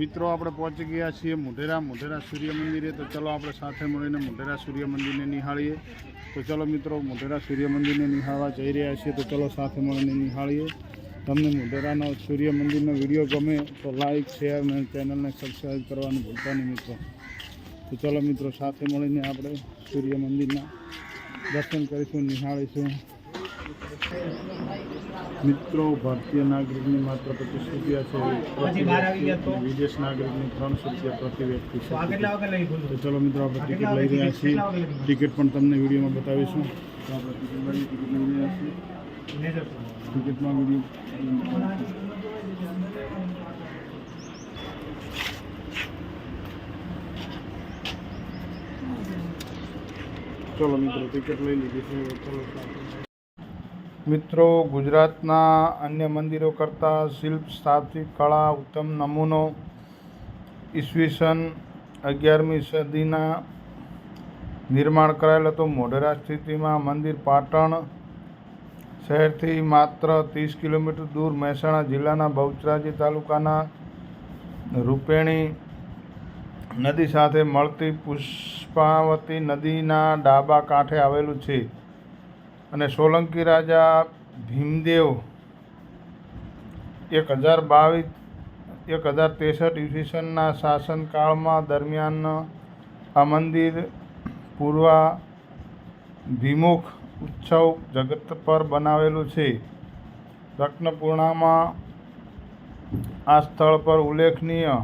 મિત્રો, આપણે પહોંચી ગયા છીએ મોઢેરા. મોઢેરા સૂર્ય મંદિરે. તો ચલો આપણે સાથે મળીને મોઢેરા સૂર્ય મંદિરને નિહાળીએ. તો ચલો મિત્રો, મોઢેરા સૂર્ય મંદિરને નિહાળવા જઈ રહ્યા છીએ. તો ચલો સાથે મળીને નિહાળીએ. તમને મોઢેરાનો સૂર્ય મંદિરનો વીડિયો ગમે તો લાઈક શેર અને ચેનલને સબસ્ક્રાઈબ કરવાનું ભૂલતા નહીં મિત્રો. તો ચલો મિત્રો, સાથે મળીને આપણે સૂર્ય મંદિરના દર્શન કરીશું, નિહાળીશું. મિત્રો ભારતીય નાગરિકની માત્ર પચીસ રૂપિયા છે વિદેશ નાગરિકની ત્રણસો રૂપિયા પ્રતિ વ્યક્તિ છે. તો ચલો મિત્રો આપણે ટિકિટ લઈ રહ્યા છીએ. ટિકિટ પણ તમને વિડીયોમાં બતાવીશું. તો આપણે ટિકિટ લઈ ટિકિટ લઈ રહ્યા છીએ. ટિકિટમાં વીડિયો. ચલો મિત્રો ટિકિટ લઈ લીધી છે. ચલો મિત્રો, ગુજરાતના અન્ય મંદિરો કરતાં શિલ્પ સ્થાપિત કળા, ઉત્તમ નમૂનો, ઈસવીસન અગિયારમી સદીના નિર્માણ કરાયેલ હતું મોઢેરા સ્થિતિમાં મંદિર પાટણ શહેરથી માત્ર ત્રીસ કિલોમીટર દૂર મહેસાણા જિલ્લાના બહુચરાજી તાલુકાના રૂપેણી નદી સાથે મળતી પુષ્પાવતી નદીના ડાબા કાંઠે આવેલું છે. અને સોલંકી રાજા ભીમદેવ એક હજાર બાવીસ, એક હજાર ત્રેસઠ ઈસવીસનના શાસનકાળમાં દરમિયાન આ મંદિર પૂર્વા ભીમુખ ઉત્સવ જગત પર બનાવેલું છે. રત્નપૂર્ણામાં આ સ્થળ પર ઉલ્લેખનીય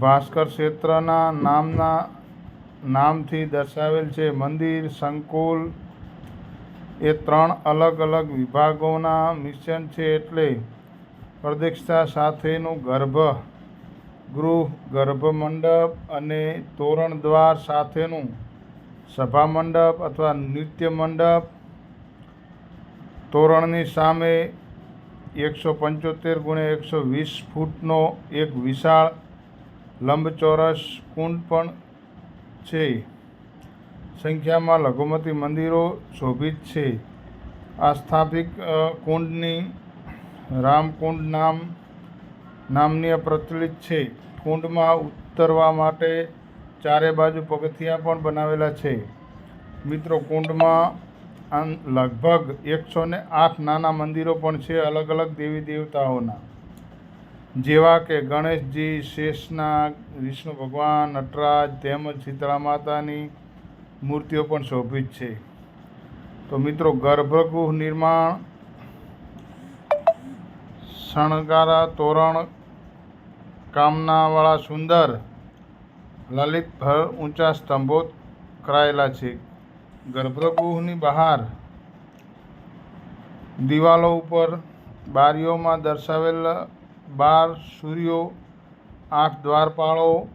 ભાસ્કર ક્ષેત્રના નામના, નામથી દર્શાવેલ છે. મંદિર સંકુલ એ ત્રણ અલગ અલગ વિભાગોના મિશ્રણ છે એટલે પ્રદક્ષિણા સાથેનું ગર્ભ, ગૃહ, ગર્ભમંડપ અને તોરણ દ્વાર સાથેનું સભા મંડપ અથવા નૃત્ય મંડપ. તોરણની સામે એકસો પંચોતેર ગુણે એકસો વીસ ફૂટનો એક વિશાળ લંબચોરસ કુંડ પણ છે. સંખ્યામાં લઘુમતી મંદિરો શોભિત છે. આ સ્થાપિત કુંડની, રામકુંડ નામ, નામની પ્રચલિત છે. કુંડમાં ઉતરવા માટે ચારે બાજુ પગથિયા પણ બનાવેલા છે. મિત્રો, કુંડમાં લગભગ એકસો ને આઠ નાના મંદિરો પણ છે અલગ અલગ દેવી દેવતાઓના. જેવા કે ગણેશજી, શેષનાગ, વિષ્ણુ ભગવાન, નટરાજ, તેમજ શીતળા માતાની મૂર્તિઓ પણ શોભિત છે. તો મિત્રો, ગર્ભગૃહ નિર્માણ, શણગારા તોરણ, કામનાવાળા સુંદર, લલિતભર ઊંચા સ્તંભો કરાયેલા છે. ગર્ભગૃહની બહાર દિવાલો ઉપર બારીઓમાં દર્શાવેલા બાર સૂર્યો આઠ દ્વારપાળો,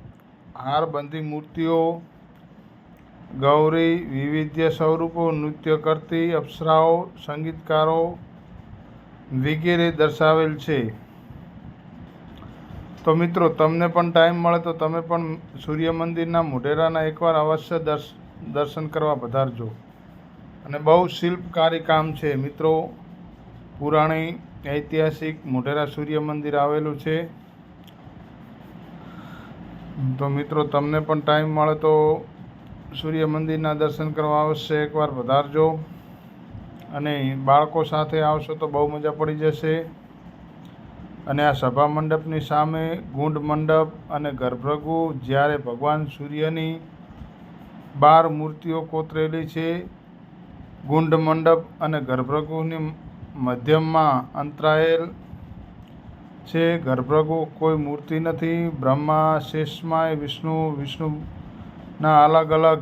હારબંધી મૂર્તિઓ ગૌરી વિવિધ્ય સ્વરૂપો, નૃત્ય કરતી, અપ્સરાઓ, સંગીતકારો વગેરે દર્શાવેલ છે. તો મિત્રો, તમને પણ ટાઈમ મળે તો તમે પણ સૂર્ય મંદિરના મોઢેરાના એકવાર અવશ્ય દર્શ, દર્શન કરવા પધારજો. અને બહુ શિલ્પકારી કામ છે. મિત્રો, પુરાણી, ઐતિહાસિક મોઢેરા સૂર્ય મંદિર આવેલું છે. તો મિત્રો, તમને પણ ટાઈમ મળે તો સૂર્ય મંદિરના દર્શન કરવા અવશ્ય એકવાર પધારજો. અને બાળકો સાથે આવશો તો બહુ મજા પડી જશે. અને આ સભા મંડપની સામે ગુંડ મંડપ અને ગર્ભગૃહ જ્યારે ભગવાન સૂર્યની બાર મૂર્તિઓ કોતરેલી છે, ગુંડ મંડપ અને ગર્ભગૃહની મધ્યમાં અંતરાયેલ છે. ગર્ભગૃહ કોઈ મૂર્તિ નથી. બ્રહ્મા, શેષમાય વિષ્ણુ વિષ્ણુના અલગ અલગ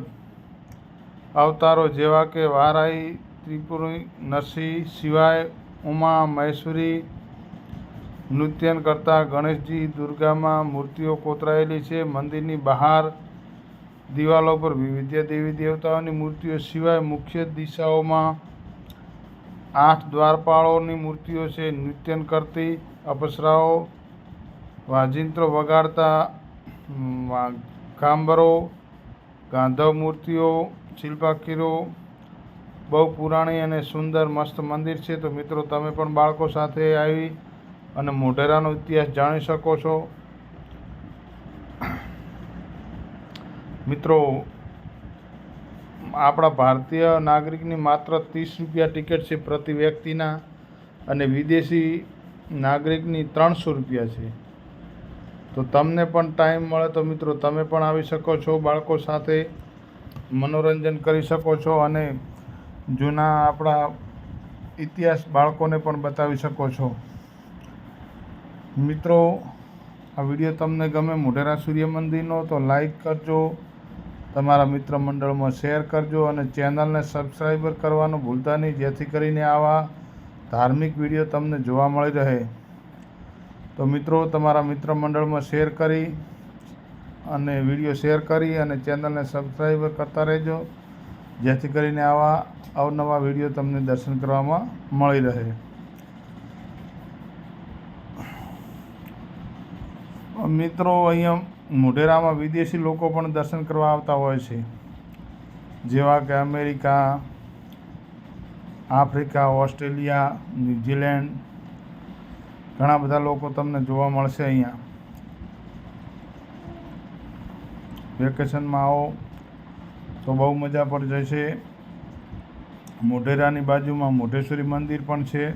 અવતારો જેવા કે વારાઈ ત્રિપુરી, નરસિંહ સિવાય ઉમા, મહેશ્વરી, નૃત્યન કરતા ગણેશજી, દુર્ગામાં મૂર્તિઓ કોતરાયેલી છે. મંદિરની બહાર દિવાલો પર વિવિધ દેવી દેવતાઓની મૂર્તિઓ સિવાય મુખ્ય દિશાઓમાં આઠ દ્વારપાળોની મૂર્તિઓ છે. નૃત્યન કરતી અપસરાઓ, વાજિંત્રો વગાડતા ગાંભરો ગાંધવ મૂર્તિઓ શિલ્પાખીરો બહુ પુરાણી અને સુંદર મસ્ત મંદિર છે. તો મિત્રો, તમે પણ બાળકો સાથે આવી અને મોઢેરાનો ઇતિહાસ જાણી શકો છો. મિત્રો, આપણા ભારતીય નાગરિકની માત્ર ત્રીસ રૂપિયા ટિકિટ છે પ્રતિ વ્યક્તિના અને વિદેશી નાગરિકની ત્રણસો રૂપિયા છે. તો તમને પણ ટાઈમ મળે તો મિત્રો તમે પણ આવી શકો છો, બાળકો સાથે મનોરંજન કરી શકો છો અને જૂના આપણા ઇતિહાસ બાળકોને પણ બતાવી શકો છો. મિત્રો, આ વીડિયો તમને ગમે મોઢેરા સૂર્ય મંદિરનો તો લાઈક કરજો, તમારા મિત્ર મંડળમાં શેર કરજો અને ચેનલને સબસ્ક્રાઈબર કરવાનું ભૂલતા નહીં, જેથી કરીને આવા ધાર્મિક વીડિયો તમને જોવા મળી રહે. તો મિત્રો, તમારા મિત્ર મંડળમાં શેર કરી અને વીડિયો શેર કરી અને ચેનલને સબસ્ક્રાઈબ કરતા રહેજો. જેથી કરીને આવા અવનવા વીડિયો તમને દર્શન કરવામાં મળી રહે. મિત્રો, અહીંયા મોઢેરામાં વિદેશી લોકો પણ દર્શન કરવા આવતા હોય છે. જેવા કે અમેરિકા, આફ્રિકા, ઓસ્ટ્રેલિયા, ન્યૂઝીલેન્ડ ઘણા બધા લોકો તમને જોવા મળશે અહીંયા. વેકેશનમાં આવો, તો બહુ મજા પર જશે. મોઢેરાની બાજુમાં મોઢેશ્વરી મંદિર પણ છે.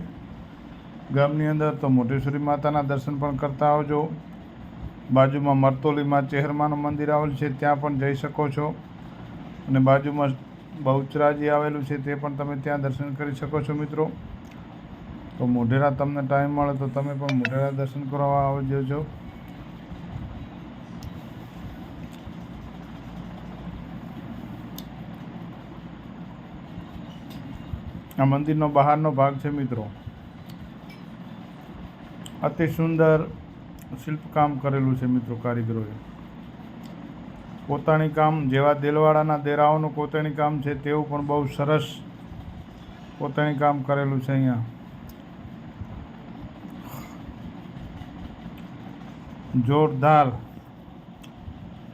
ગામની અંદર તો મોઢેશ્વરી માતાના દર્શન પણ કરતા આવજો. બાજુમાં મરતોલીમાં ચેહરમાનું મંદિર આવેલું છે, ત્યાં પણ જઈ શકો છો. અને બાજુમાં બહુચરાજી આવેલું છે, તે પણ તમે ત્યાં દર્શન કરી શકો છો મિત્રો. તો મોઢેરા તમને ટાઈમ મળે તો તમે પણ મોઢેરા દર્શન કરવા આવજો છો આ મંદિરનો બહારનો ભાગ છે મિત્રો. અતિ સુંદર શિલ્પકામ કરેલું છે મિત્રો કારીગરોએ. કોતરણી કામ જેવા દેલવાડાના દેરાઓનું કોતરણી કામ છે તેવું પણ બહુ સરસ કોતરણી કામ કરેલું છે અહીંયા. જોરદાર.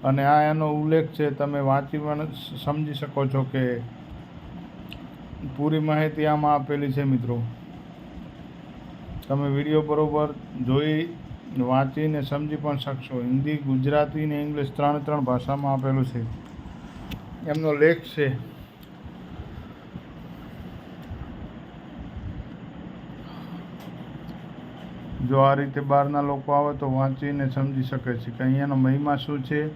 અને આ એનો ઉલ્લેખ છે, તમે વાંચી પણ સમજી શકો છો કે પૂરી માહિતી આમાં આપેલી છે મિત્રો. તમે વીડિયો બરોબર જોઈ, વાંચીને સમજી પણ શકશો. હિન્દી, ગુજરાતી ને ઇંગ્લિશ ત્રણ ત્રણ ભાષામાં આપેલું છે. એમનો લેખ છે. જો આ રીતે બહારના લોકો આવે તો વાંચીને સમજી શકે છે કે અહીંયાનો મહિમા શું છે?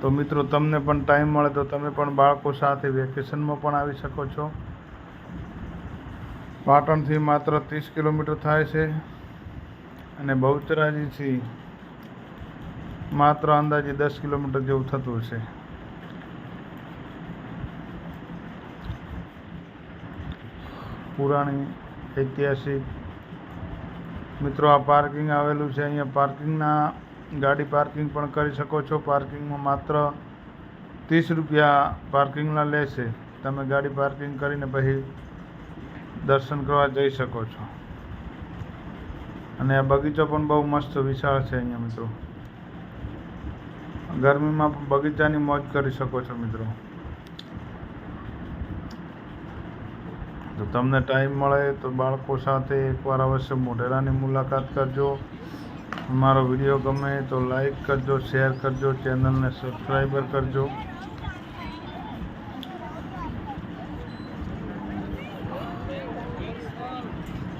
તો મિત્રો, તમને પણ ટાઈમ મળે તો તમે પણ બાળકો સાથે વેકેશનમાં પણ આવી શકો છો. પાટણથી માત્ર ત્રીસ કિલોમીટર થાય છે અને બહુચરાજીથી માત્ર અંદાજે દસ કિલોમીટર જેવું થતું હશે. પુરાણી ઐતિહાસિક મિત્રો આ પાર્કિંગ આવેલું છે. અહીંયા પાર્કિંગના ગાડી પાર્કિંગ પણ કરી શકો છો. પાર્કિંગમાં માત્ર ત્રીસ રૂપિયા પાર્કિંગના લેશે તમે ગાડી પાર્કિંગ કરીને પછી દર્શન કરવા જઈ શકો છો. અને આ બગીચો પણ બહુ મસ્ત વિશાળ છે અહીંયા મિત્રો. ગરમીમાં પણ બગીચાની મોજ કરી શકો છો મિત્રો. તો તમને ટાઈમ મળે તો બાળકો સાથે એકવાર અવશ્ય મોઢેરાની મુલાકાત કરજો. મારો વીડિયો ગમે તો લાઈક કરજો, શેર કરજો, ચેનલને સબસ્ક્રાઈબર કરજો.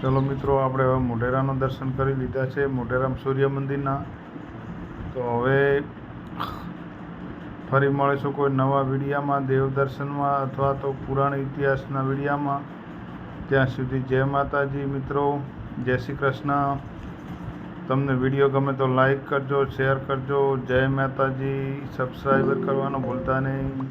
ચલો મિત્રો, આપણે હવે મોઢેરાનું દર્શન કરી લીધા છે, મોઢેરામ સૂર્ય મંદિરના. તો હવે ફરી મળીશું કોઈ નવા વિડીયામાં, દેવદર્શનમાં અથવા તો પુરાણ ઇતિહાસના વિડીયામાં. ત્યાં સુધી જય માતાજી મિત્રો, જય શ્રી કૃષ્ણ. તમને વીડિયો ગમે તો લાઈક કરજો, શેર કરજો. જય માતાજી, સબસ્ક્રાઈબર કરવાનું ભૂલતા નહીં.